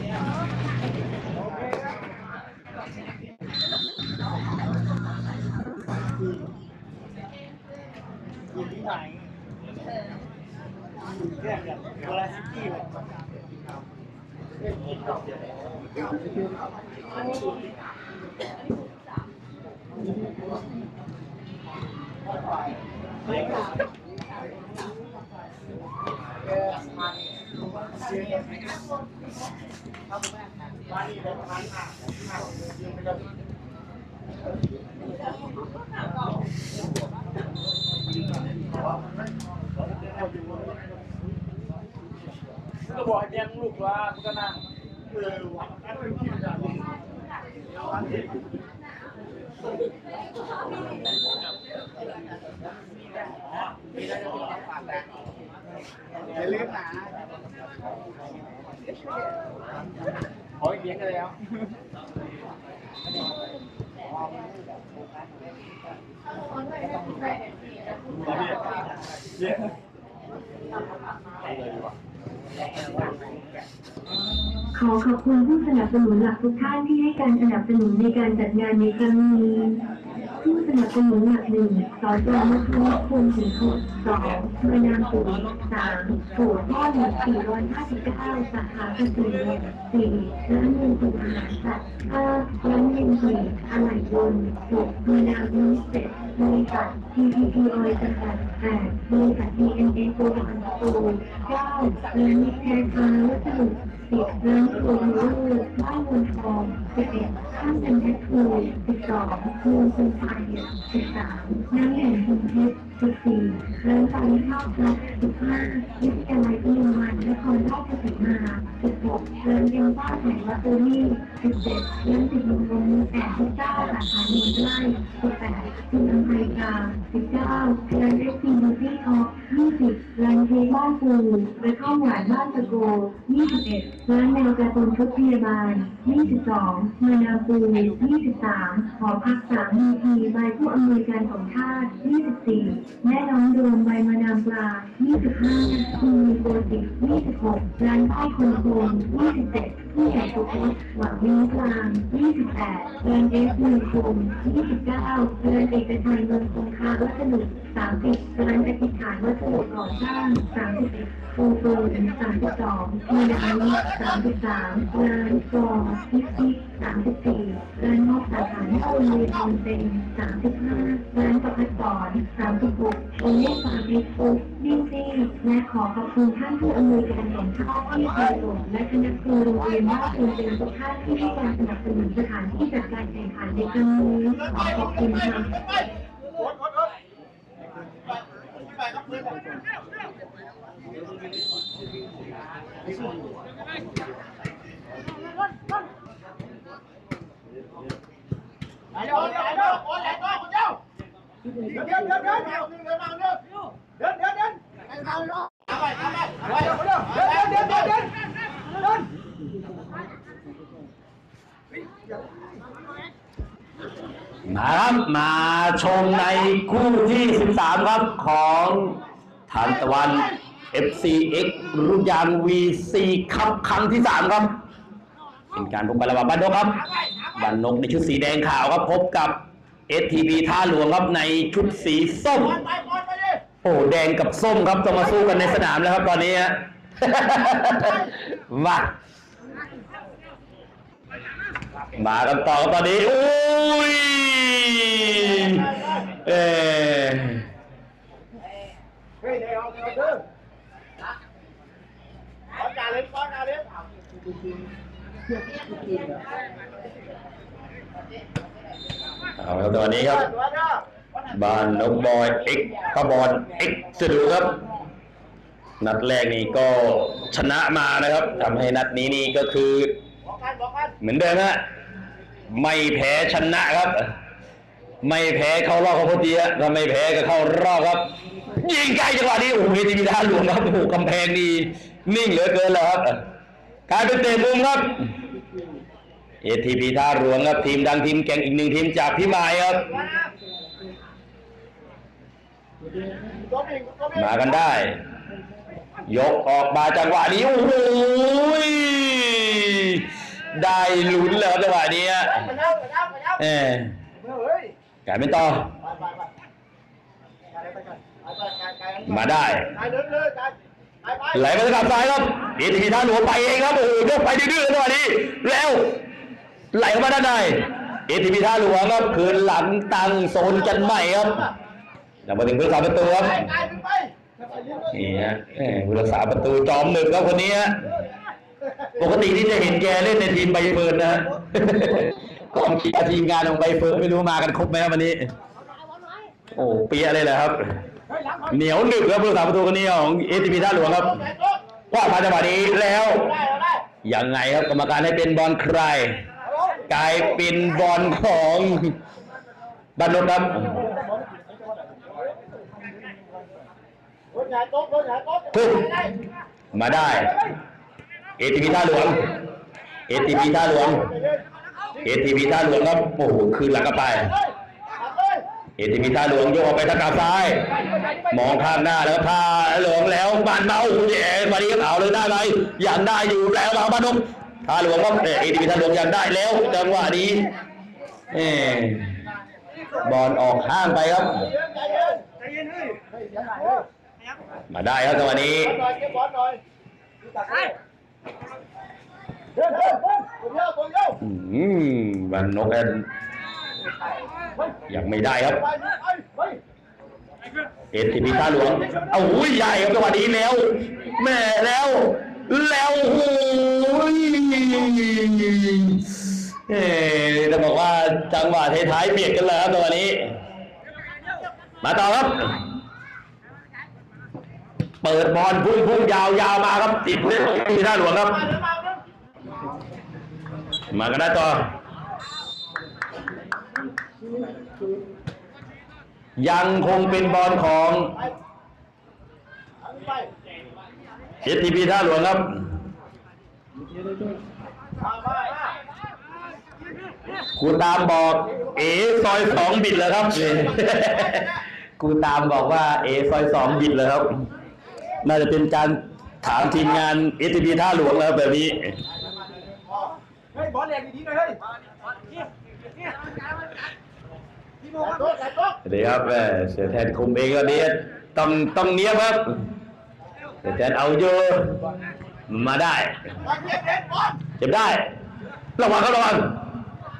อยู่ที่ไหนเรียกกันเวลาซิตี้เลย ก็บอกให้เลี้ยงลูกว่ามันก็นั่งเออวัดนั่นเป็นที่อย่างนี้วันที่ อย่าลืมนะขออีกเลี้ยงกันแล้วขอขอบคุณผู้สนับสนุนหลักทุกท่านที่ให้การสนับสนุนในการจัดงานในครั้งนี้ ผู้สนับสนุนหลักหนึ่งสอจอมุทุภูมิสิงห์สองมานามสูงสามสูงพ่อหนึ่งสี่ร้อยห้าสิบเก้าสาขาเกษตรสี่ร้านเงินถูงอาหารสัตว์ห้าร้านหนึ่งสี่อะไรบนหกมานามนี้เจ็ดมีสับว์ที่ที่ที่โดเป็นสัตว์อ่ามีสับว์มีกันเป็นตัวของตัวเก้าเลี้ยงแทนทางวัสดุสิบเลี้ยงตัวลูกบ้านบนทองสิบเอ็ดข้ามเป็นแท็กคือสิบสองคือคนไทสิบสามน้ำแหล่งคุณเพชร สิบสี่เร้านไฟข้าวพลัสสิบห้าวิทยาลัยอุดมวันนครราชสีมาสิบหกเร้านยังบ้านแห่งวัตเตอรี่สิบเจ็ดร้านสิบหกโรงแปดสิบเก้าสาขาหนึ่งไร่สิบแปดสิบอเมริกาสิบเก้าเร้านเอสซีบูตี้ท็อปยี่สิบร้านเทบ้านปูและข้าวหวานบ้านตะโกยี่สิบเอ็ดร้านแมวการ์ตูนชุดพยาบาลยี่สิบสองมานาปูยี่สิบสามหอพักสามมีทีใบผู้อำนวยการของชาติยี่สิบสี่แม่น้องโดนใบมะนาวปลา 25คุณมีโกติ26ร้านไอ้คนโคน27ผู้ใหญ่สุพจน์หวังวิ้งกลาง 28เดือนเอฟมือคม29เดือนเอกชัยเมืองคงคาวัสดุ30ร้านกติฐานวัสดุก่อสร้าง31โฟโน32มีนานิ33ร้านกอพิพิ34ร้านนอกสถานโรงเรียนออนเป็น35ร้านประพัดสอน36บหกโอเล่ฟาร์มเอ็กโปดิซี่และขอขอบคุณท่านผู้อำนวยการของชาติที่เคยหลงและคณะครูโรงเรียนบ้านคุณเป็นทุกท่านที่ให้การสนับสนุนสถานที่จัดการแข่งขันในครั้งนี้ขอขอบคุณค่ะไหนเดี๋ยวเดี๋ยวเดี๋ย มาครับมาชมในคู่ที่ 13 ครับของทานตะวัน FCX รุ่นยาง V4 ครับครั้งที่ 3 ครับ เป็นการพบกันระหว่างบ้านนกครับบ้านนกในชุดสีแดงขาวครับพบกับ STB ท่าหลวงครับในชุดสีส้ม โอ้แดงกับส้มครับต้องมาสู้กันในสนามแล้วครับตอนนี้ฮะมามากันต่อตอนนี้อุ้ยเออเฮ้ย เดี๋ยวเดี๋ยวเดี๋ยวบอาเล่นบอลจ่าเล่นเอาครับตอนนี้ครับ บานนกบอยเอ็กขบอลเอ็กจะดูครับ นัดแรกนี่ก็ชนะมานะครับทำให้นัดนี้นี่ก็คือ เหมือนเดิมฮะไม่แพ้ชนะครับ ไม่แพ้เข้ารอบครับพอดีฮะถ้าไม่แพ้ก็เข้ารอบครับ ยิงไกลจังหวะนี้โอ้โหทีมีท่าหลวงครับโอ้โหกำแพงนี่นิ่งเหลือเกินแล้วครับกายเป็นเตะมุมครับ เอทีพีท่าหลวงครับทีมดังทีมแก่งอีกหนึ่งทีมจากพี่มายครับตัวเองตัวเองมากันได้ ยกออกมาจังหวะนี้โอ้โหยได้ลุ้นแล้วจังหวะนี้ฮะไปเร็วไปเร็วไปเร็วเออเฮ้ยไก่เป็นต่อไปไปไปไปไปไปไปมาได้ไปเดินเลยไปไปไปไหลมาทางซ้ายครับเอทีท่าหลวงไปเองครับโอ้โหยกไปดื้อๆจังหวะนี้แล้ว ไหลเข้ามาด้านในเอทีพีท่าหลวงครับคืนหลังตั้งโซนกันใหม่ครับยังมาถึงผู้รักษาประตูครับนี่ฮะผู้รักษาประตูจอมหนึ่งครับคนนี้ฮะปกติที่จะเห็นแกเล่นในทีมใบเฟิร์นนะกองเชียร์ทีมงานของใบเฟิร์นไม่รู้มากันครบไหมครับวันนี้ โอ้เปียเลยแหละครับ เหนียวหนึบครับผู้รักษาประตูคนนี้ของเอทีพีท่าหลวงครับว่ามาจังหวะนี้แล้วได้ได้ยังไงครับกรรมการให้เป็นบอลใคร กลายเป็นบอลของบันนกครับพึ่งมาได้ เอทีพีท่าหลวง เอทีพีท่าหลวง เอทีพีท่าหลวงครับ โอ้โห คืนหลังกลับไป เอทีพีท่าหลวงโยกออกไปทางกาซ้าย มองข้างหน้าแล้วท่าหลวงแล้วบานเมาแย่มาดีเอาเลยได้ไหมยังได้อยู่แล้วมาบ้านนก ท่าหลวงครับเอทีพีทาหลวงยังได้แล้วจังหวะนี้เออบอลออกข้างไปครับ มาได้ครับจังหวะนี้วันนกแอนยังไม่ได้ครับไปไปไปเอทีพีท่าหลวง เอาหุ้ยใหญ่ครับจังหวะนี้แล้วแม่แล้ว แล้วโอ้ยเอ๊จะบอกว่าจังหวะท้ายๆเบียดกันเลยครับจังวนี้ มาต่อครับ เปิดบอลพุ่งพุ่งยาวยาวมาครับติดเล่นที่ท่าหลวงครับ มาเดินมาเดินมากันได้ต่อ ยังคงเป็นบอลของ เอทีพีท่าหลวงครับมามามากูตามบอก เอซอยสองบิดแล้วครับกูตามบอกว่า เอซอยสองบิดแล้วครับ น่าจะเป็นการถามทีมงานเอทีพีท่าหลวงแล้วแบบนี้เฮ้ยบอลแรงดีๆหน่อยเฮ้ยโต๊ะโต๊ะเดี๋ยวครับแม่เสียแทนคุมเองก็ดีต้องต้องเนี้ยบครับ เสียแทนเอาเยอะมาได้เจ็บได้ ระวังครับระวัง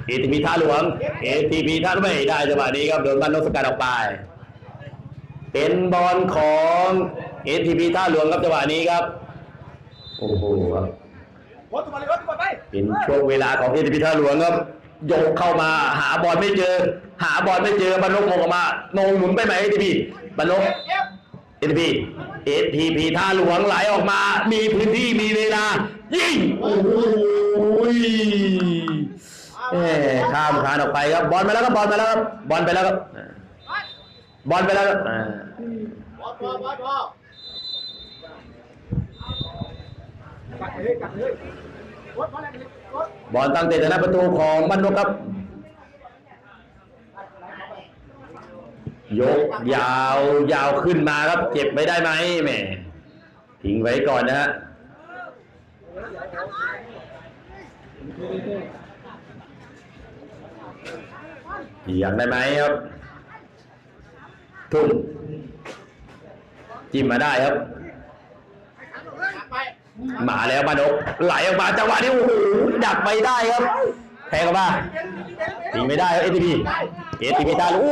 เอทีพีท่าหลวงเอทีพีท่าไม่ได้จังหวะนี้ครับโดนบ้านนกสกัดออกไป เป็นบอลของเอทีพีท่าหลวงครับจังหวะนี้ครับ โอ้โหครับเป็นช่วงเวลาของเอทีพีท่าหลวงครับโยกเข้ามาหาบอลไม่เจอ หาบอลไม่เจอบอลนกมงออกมามงหมุนไปไหมเอทีพีบอลนก เอทีพีเอทีพีท่าหลวงไหลออกมา มีพื้นที่มีเวลา ยิง โอ้ยเอ้ข้ามคานออกไปครับ บอลไปแล้วครับบอลไปแล้วครับบอลไปแล้วครับบอลไปแล้วครับบอลบอลบอลบอลบอลตั้งเตะจากหน้าประตูของบ้านนกครับ ยกยาวยาวขึ้นมาครับเจ็บไม่ได้ไหมแหม่ทิ้งไว้ก่อนนะฮะยังได้ไหมครับ ทุ่มจิ้มมาได้ครับ มาแล้วมานกไหลออกมาจังหวะนี้โอ้โหดักไปได้ครับ แทงออกมายิงไม่ได้ครับเอทีพีเอทีพีท่าลู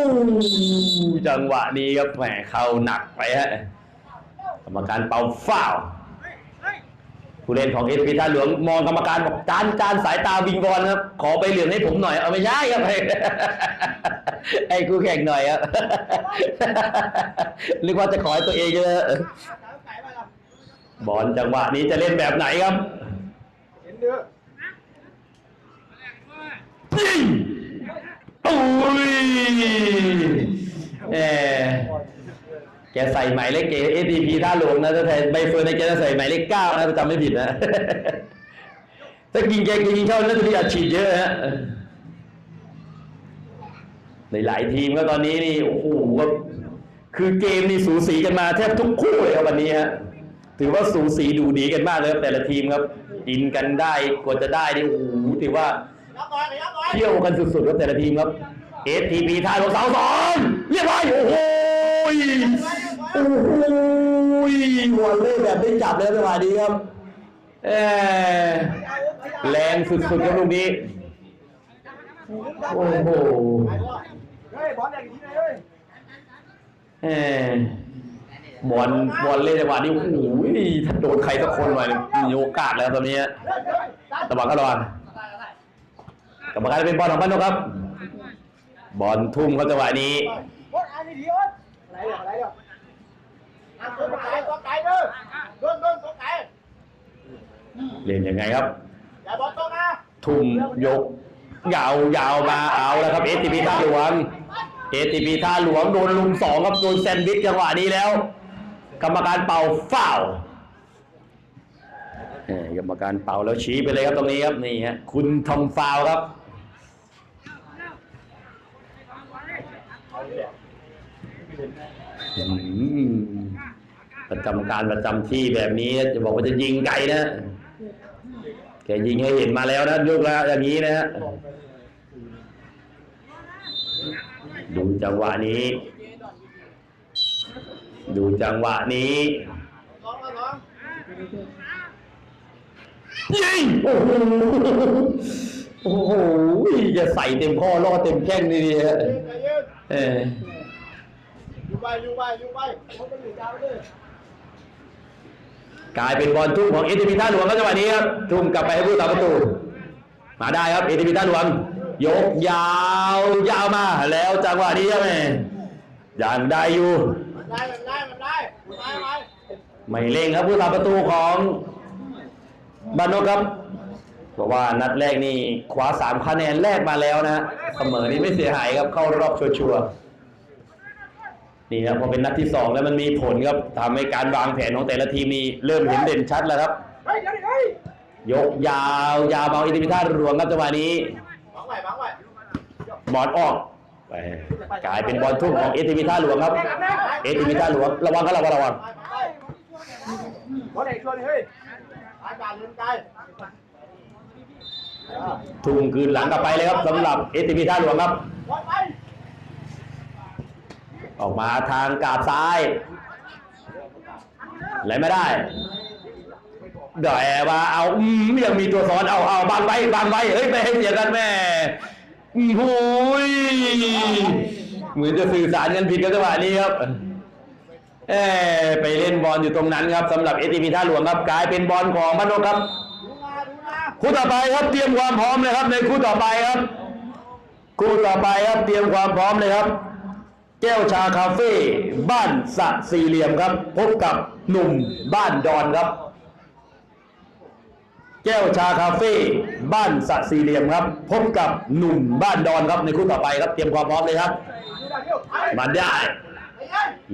จังหวะนี้ครับแหมเข้าหนักไปฮะกรรมการเป่าฟาวผู้เล่นของเอทีพีท่าหลวงมองกรรมการบอกจานจานสายตาวิงวอนครับ ขอไปเหลืองให้ผมหน่อยเอาไม่ใช่ครับไอ้กูแข่งหน่อยครับนึกว่าจะขอให้ตัวเองเยอะบอลจังหวะนี้จะเล่นแบบไหนครับเห็นเด้อ ยิงโอ้ยเออแกใส่หมายเลขเอทีพีท่าหลวงนะถ้าแทนใบเฟิร์นในยแกจะใส่หมายเลขเก้านะจำไม่ผิดนะ ถ้ากินแกกินเข้าน่าจะมีอัดฉีดเยอะฮะในหลายทีมก็ตอนนี้นี่โอ้โหคือเกมนี่สูสีกันมาแทบทุกคู่เลยครับวันนี้ฮะถือว่าสูสีดูดีกันมากเลยครับแต่ละทีมครับกินกันได้กว่าจะได้นี่โอ้โหถือว่า เที่ยวกันสุดๆครับแต่ละทีมครับ STP ท่าลงเสาสองเรียบร้อยโอ้โหโอ้โหหัวเล่แบบได้จับแล้วจังหวะนี้ครับเออแรงสุดๆครับลูกนี้โอ้โหเฮ้ยบอลอย่างนี้เลยเออบอลบอลเล่นจังหวะนี้โอ้โหถ้าโดนใครสักคนหน่อยเนี่ยมีโอกาสแล้วตอนนี้ระวังก็ระวัง กรรมการเป็นบอลของบ้านนกครับ บอลทุ่มครับจังหวะนี้บอลอันนี้ดีอะอะไรอไรอะตัวไก่ตัวไก่เด้อเดินเดินตัวไก่เล่นยังไงครับทุ่มยก ยาวยาวมาเอาแล้วครับเอทีพีท่าหลวงเอทีพีท่าหลวงโดนลุมสองครับโดนแซนด์วิชจังหวะนี้แล้ว กรรมการเป่าฟาวล์เอ่อกรรมการเป่าแล้วชี้ไปเลยครับตรงนี้ครับนี่ฮะคุณทำฟาวล์ครับอืม ประจำการประจำที่แบบนี้จะบอกว่าจะยิงไกลนะแกยิงให้เห็นมาแล้วนะยกแล้วอย่างนี้นะฮะดูจังหวะนี้ ดูจังหวะนี้ยิงโอ้โหโอ้โหจะใส่เต็มข้อล่อเต็มแข้งนี่ดีฮะเออ ยู่ไปอยู่ไปอยู่ไปเขาจะอยู่ยาวเลยกลายเป็นบอลทุ่มของเอทีพีท่าหลวงครับจังหวะนี้ครับทุ่มกลับไปให้ผู้ต่อประตู มาได้ครับเอทีพีท่าหลวง ยกยาวยาวมา แล้วจังหวะนี้ครับแม่ยังได้อยู่มันได้มันได้มันได้มันได้ไหมไม่เร่งครับผู้ทำประตูของบานนกครับเพราะว่านัดแรกนี่คว้าสามคะแนนแรกมาแล้วนะฮะเสมอนี่ไม่เสียหายครับเข้ารอบชัวร์ๆ นี่ครับพอเป็นนัดที่สองแล้วมันมีผลครับทำให้การวางแผนของแต่ละทีมนี่เริ่มเห็นเด่นชัดแล้วครับ ยกยาวยาวมาอินทิพิธาหลวงครับจังหวะนี้บังไว้อลออกไปกลายเป็นบอลทุ่มของเอทีพิธาหลวงครับ เอทีพิธาหลวงระวังครับระวังระวังทุ่มคืนหลังกลับไปเลยครับสำหรับเอทีพิธาหลวงครับ ออกมาทางกาบซ้ายไหลไม่ได้เดี๋ยวแอบมาเอาอืมยังมีตัวซ้อนเอาเอาบังไว้บังไว้เฮ้ยไม่ให้เสียกันแม่อืมโอ้ยเหมือนจะสื่อสารกันผิดกันจังหวะนี้ครับเออไปเล่นบอลอยู่ตรงนั้นครับสำหรับเอทีพีท่าหลวงครับกลายเป็นบอลของมานกครับดูนาดูนาคู่ต่อไปครับเตรียมความพร้อมเลยครับ ในคู่ต่อไปครับ คู่ต่อไปครับเตรียมความพร้อมเลยครับ แก้วชาคาเฟ่บ้านสะสี่เหลี่ยมครับ พบกับหนุ่มบ้านดอนครับ แก้วชาคาเฟ่บ้านสะสี่เหลี่ยมครับ พบกับหนุ่มบ้านดอนครับในคู่ต่อไปครับเตรียมความพร้อมเลยครับดูนไปมาได้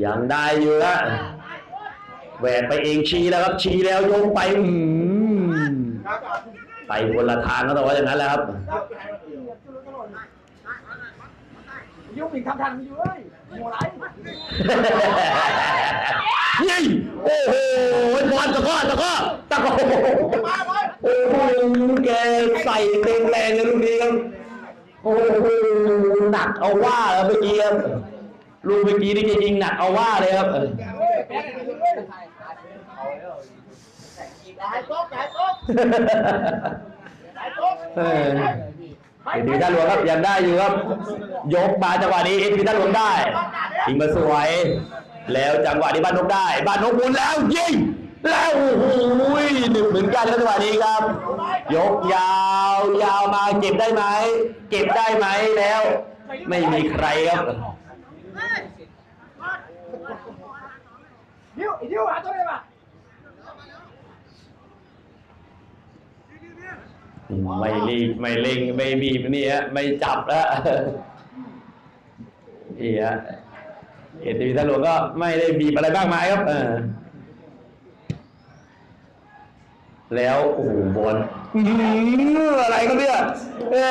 ยังได้อยู่นะแหวนไปเองชี้แล้วครับชี้แล้วโยงไปอืไปคนละทางก็ต้องว่าอย่างนั้นแหละครับยุ่งอีกทำทันอยู่เลย โมไรยิงโอ้โหบอลตะก้อตะก้อตะก้อโอ้โหแกใส่เต็มแรงเลยลูกนี้ครับโอ้โหหนักเอาว่าแล้วเมื่อกี้ครับลูกเมื่อกี้นี่แกยิงหนักเอาว่าเลยครับเฮ้ยแพ้กันเลยหายโต๊ะหายโต๊ะหายโต๊ะ เออเอ็นดีท่าหลวงครับยังได้อยู่ครับ ยกมาจังหวะนี้เอ็นดีท่าหลวงได้ยิงมาสวย แล้วจังหวะนี้บ้านนกได้ บ้านนกหมุนแล้วยิงแล้วโอ้โหหนึ่งเหมือนกันครับจังหวะนี้ครับ ยกยาวยาวมาเก็บได้ไหมเก็บได้ไหมแล้ว ไม่มีใครครับดิ้วอีดิ้วหาตัวได้ปะ ไม่รีบไม่เร่งไม่บีบนี่ฮะไม่จับแล้วนี่ฮะเอ็นดีท่าหลวงก็ไม่ได้บีบอะไรมากมายครับ เออ แล้วโอ้โหบอลอื้อหืออะไรครับเนี่ยเอ้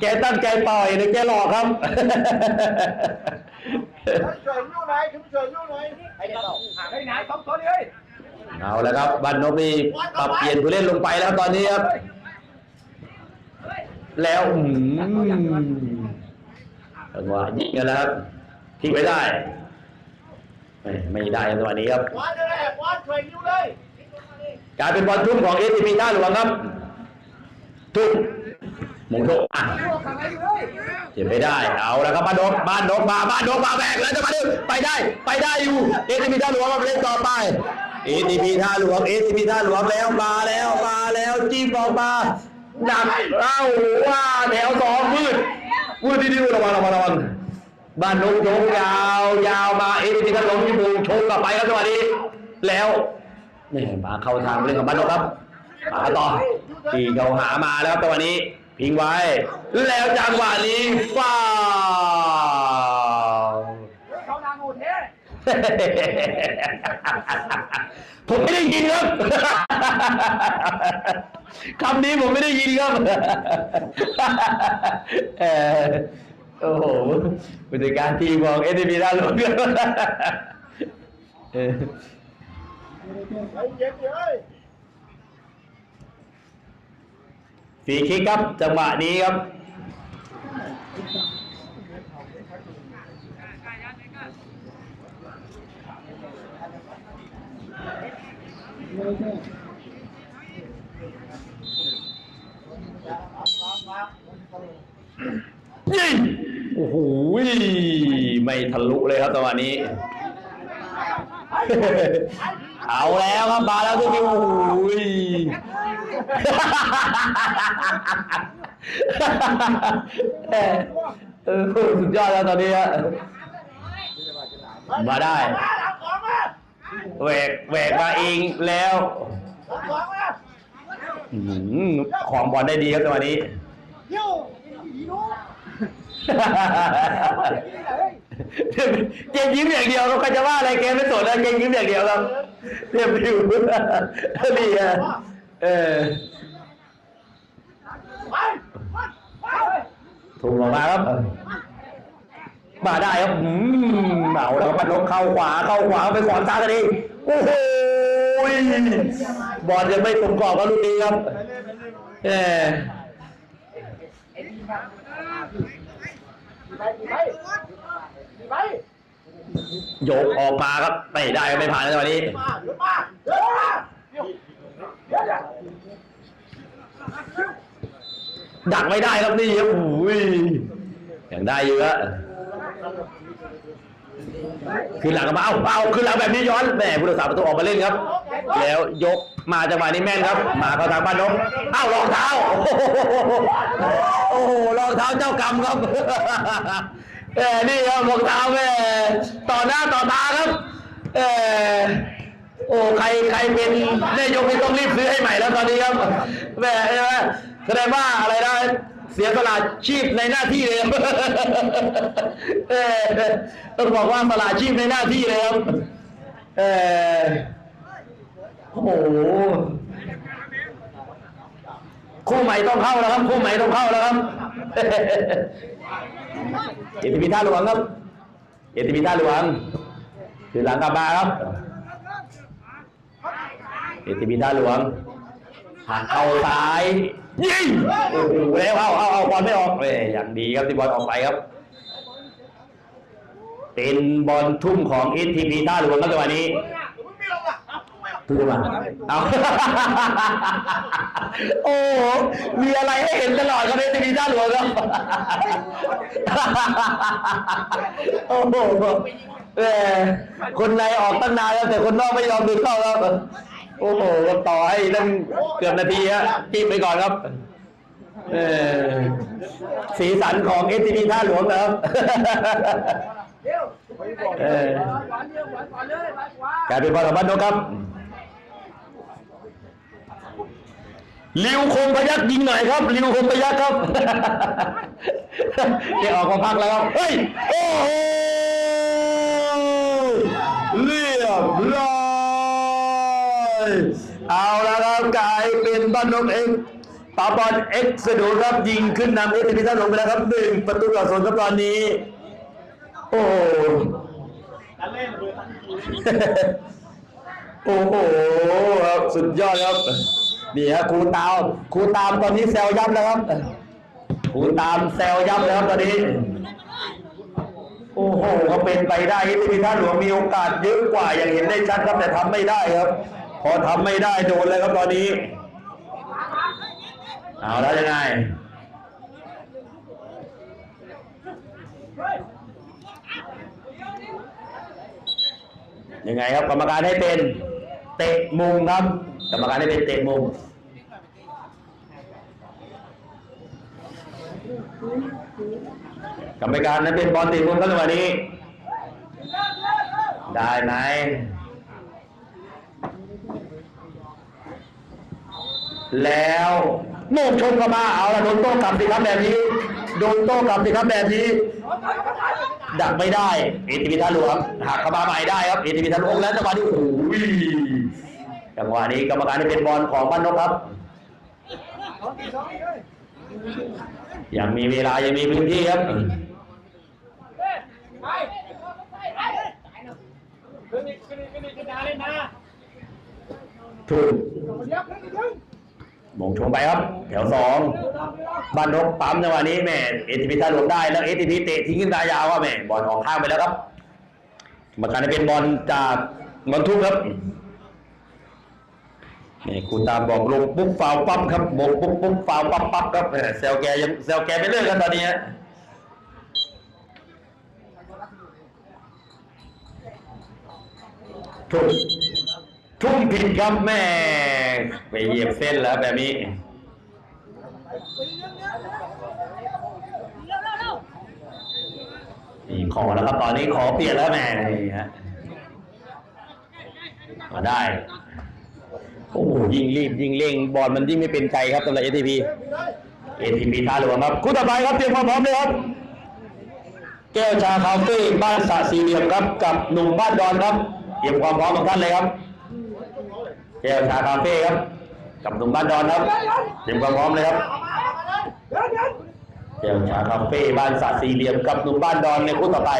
แกตั้งใจปล่อยหรือแกหลอกครับช่วยยุ่งไหนช่วยยุ่งไหนไอ้เด็กหาได้ไหนสองตัวเลย เอาแล้วครับบันนกนี่ปรับเปลี่ยนผู้เล่นลงไปแล้วตอนนี้ครับ แล้วอืมจังหวะยิงกันแล้วครับพลิกไปได้ ไม่ไม่ได้จังหวะนี้ครับกลายเป็นบอลทุ่มของเอทีพีท่าหลวงครับ ทุ่มมงโทอะเจ็บไม่ได้ เอาแล้วครับบ้านนกบ้านนกมาบ้านนกมาแบกแล้วจะมาดึงไปได้ ไปได้อยู่ เอทีพีท่าหลวงมาเล่นต่อไป เอทีพีท่าหลวงเอทีพีท่าหลวงแล้วมาแล้วมาแล้วจิ้มออกมาหนักเอ้าว่าแถวสองมืดมืดดีๆระวังระวังระวังบ้านนกโชงยาวยาวมาเอทีพีท่าหลวงที่บูชงกลับไปครับจังหวะนี้แล้วนี่มาเข้าทางเรื่องของบ้านนกครับมาต่อที่เขาหามาแล้วครับจังหวะนี้ พิงไว้ แล้วจังหวะนี้ฟ้า ผมไม่ได้ยินครับคำนี้ผมไม่ได้ยินครับเออโอ้โหผู้จัดการทีมของเอ b ีด้านลงเออใจเย็นเลยฟรีคิกครับ จังหวะนี้ครับ ยิงโอ้โหไม่ทะลุเลยครับจังหวะนี้ เอาแล้วครับมาแล้วทุกทีโอ้โหเออเออสุดยอดแล้วตอนนี้มาได้ แหวกแหวกมาเองแล้วหลังสองมาอื้อหือของบอลได้ดีครับจังหวะนี้เยี่ยวผีนู้เกมยิ้มอย่างเดียวครับใครจะว่าอะไรเกมไม่สนนะเกมยิ้มอย่างเดียวครับเรียบริวนี่ฮะเออไปไปถูกออกมาครับ มาได้ครับอืมเหมาแล้วมันลงเข้าขวาเข้าขวาไปขวางซ้ายกันเองโอ้โหบอลยังไม่ตรงกรอบครับลูกนี้ครับเออโยกออกมาครับไม่ได้ครับไม่ผ่านในวันนี้มาเดินมาเดินมาเดี๋ยวเดี๋ยวเดี๋ยวดักไม่ได้ครับนี่ครับโอ้ยยังได้อยู่อะ คือหลังกับมาเอาเอาคือหลังแบบนี้ย้อนแหมผู้รักษาประตูออกมาเล่นครับ แล้วยกมาจังหวะนี้แม่นครับ มาเข้าทางบ้านนกเอ้ารองเท้าโอ้โหโอ้โหรองเท้าเจ้ากรรมครับเออนี่ครับรองเท้าแม่ต่อหน้าต่อตาครับเออโอ้ใครใครเป็นนายกนี่ต้องรีบซื้อให้ใหม่แล้วตอนนี้ครับแม่ใช่ไหมแสดงว่าอะไรนะ เสียสละชีพในหน้าที่เลยครับเออต้องบอกว่าสละชีพในหน้าที่เลยครับเออโอ้โหคู่ใหม่ต้องเข้าแล้วครับ คู่ใหม่ต้องเข้าแล้วครับเอทีพีท่าหลวงครับเอทีพีท่าหลวงถือหลังกลับมาครับเอทีพีท่าหลวงผ่านเข้าซ้าย ยิงโอ้โหแล้วเอาเอาเอาบอลไม่ออกเอ้ยอย่างดีครับที่บอลออกไปครับ เป็นบอลทุ่มของเอทีพีท่าหลวงครับจังหวะนี้มึงไม่ลงอะไม่ลงพูดมาเอาโอ้โหมีอะไรให้เห็นตลอดครับในทีวีด้านหลวงครับโอ้โหเออคนในออกตั้งนานแล้วแต่คนนอกไม่ยอมดูเข้าครับ โอ้โหต่อให้ตั้งเกือบนาทีฮะจิ้มไปก่อนครับเออสีสันของเอทีวีท่าหลวงนะครับเดี๋ยวเออหวานเดียวหวานก่อนเลยหวานกว่ากลายเป็นบอลของบ้านนกครับลิวคมพยักยิงหน่อยครับลิวคมพยักครับเดี๋ยวออกมาพักแล้วครับ เฮ้ย โอ้โหเรียบร้อย เอาล้วครับกลายเป็นบ้านนกเองปาบอลเอ็กซ์ดูครับยิงขึ้นนำเอสพีท่าลงไปแล้วครับหนึ่งประตูต่อศูนย์ครับตอนนี้ โอ้โหโอ้โหครับสุดยอดครับนี่ฮะครูตามครูตามตอนนี้แซวยับแล้วครับครูตามแซวยับแล้วตอนนี้ โอ้โหก็เป็นไปได้ที่พิทักษ์หลวงมีโอกาสเยอะกว่าอย่างเห็นได้ชัดครับแต่ทำไม่ได้ครับ อทำไม่ได้โดนเลยครับตอนนี้ เอาแล้วยังไงยังไงครับกรรมการให้เป็นเตะมุมครับ กรรมการให้เป็นเตะมุมกรรมการนั้นเป็นบอลตีมุมครับจังหวะนี้ ได้ไหม แล้วโมงชนเข้ามาเอาละโดนโต้กลับสิครับแบบนี้โดนโต้กลับสิครับแบบนี้ ดักไม่ได้เอทีพีทาหลวงหักเข้ามาใหม่ได้ครับเอทีพีทาหลวงแล้วจังหวะนี้โอ้ยจังหวะนี้กรรมการให้เป็นบอลของบ้านนกครับ ยังมีเวลายังมีพื้นที่ครับถูก มงชงไปครับ แถวสองบ้านนกปั๊มจังหวะนี้แม่เอทีพีท่าหลงได้แล้วเอทีพีเตะทิ้งขึ้นตายาวว่าแม่บอลออกข้างไปแล้วครับกรรมาการให้เป็นบอลจากบอลทุ่งครับนี่ครูตามบอกลงปุ๊บฟาวปั๊บครับบกปุ๊บปุ๊บฟาวปั๊บปั๊บครับแซวแกยังแซวแกไม่เลิกกันตอนนี้ฮะถูกทุ่มผิดครับแม่ ไปเหยียบเส้นแล้วแบบนี้ นี่ขอแล้วครับตอนนี้ขอเปลี่ยนแล้วแม่นี่ฮะมาได้ โอ้โหยิงรีบยิงเร่งบอลมันยิ่งไม่เป็นใจครับสำหรับ ATP ATP ท่าหลวงครับคู่ต่อไปครับเตรียมความพร้อมเลยครับแก้วชาคาเฟ่บ้านสระสี่เหลี่ยมครับ กับหนุ่มบ้านดอนครับเตรียมความพร้อมของท่านเลยครับ แก้วชาคาเฟ่ครับกับหนุ่มบ้านดอนครับเตรียมความพร้อมเลยครับแก้วชาคาเฟ่บ้านสระสี่เหลี่ยมกับหนุ่มบ้านดอนในคู่ต่อไป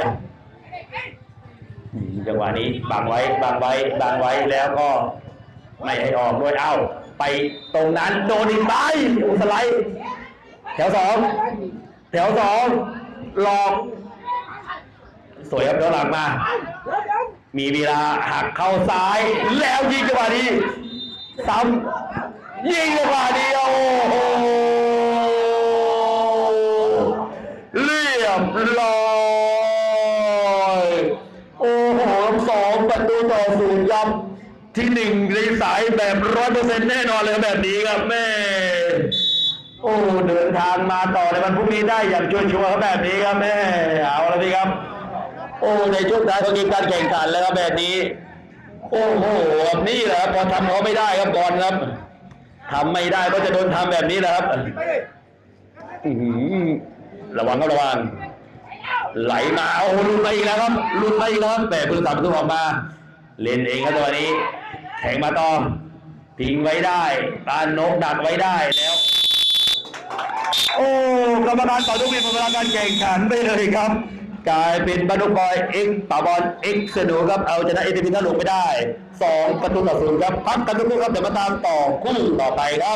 จังหวะนี้บังไว้บังไว้บังไว้แล้วก็ไม่ให้ออกด้วยเอ้า ไปตรงนั้นโดนอีกไปอุสไลด์แถวสองแถวสองหลอก สวยครับเดี๋ยวหลังมา มีเวลาหักเข้าซ้าย แล้วยิงจังหวะนี้ซ้ำยิงจังหวะเดียวโอ้โหเรียบร้อยโอ้โหสองประตูต่อศูนย์ครับที่หนึ่งในสายแบบร้อยเปอร์เซ็นต์แน่นอนเลยแบบนี้ครับแม่โอ้เดินทางมาต่อในวันพรุ่งนี้ได้อย่างชัวร์ๆครับแบบนี้ครับแม่เอาละพี่ครับ โอ้ในช่วงท้ายของเกมการแข่งขันแล้วครับแบบนี้ โอ้โหแบบนี้แหละครับพอทำเขาไม่ได้ครับบอลครับทำไม่ได้ก็จะโดนทำแบบนี้แหละครับระวังครับระวัง ไหลมาโอ้หลุดไปอีกแล้วครับหลุดไปอีกแล้วครับแต่ผู้สามตัวออกมา เล่นเองครับตัวนี้ แข่งมาต่อพิงไว้ได้ปานนกดักไว้ได้แล้ว โอ้กรรมการต่อทุกปีหมดเวลาการแข่งขันไปเลยครับ กลายเป็นบานุบอยเอ็กป่าบอลเอ็กสนูครับเอาชนะเอทีพีท่าหลวงไม่ได้สองประตูต่อศูนย์ครับพักกันทุกคู่ครับเดี๋ยวมาตามต่อคู่ต่อไปครับ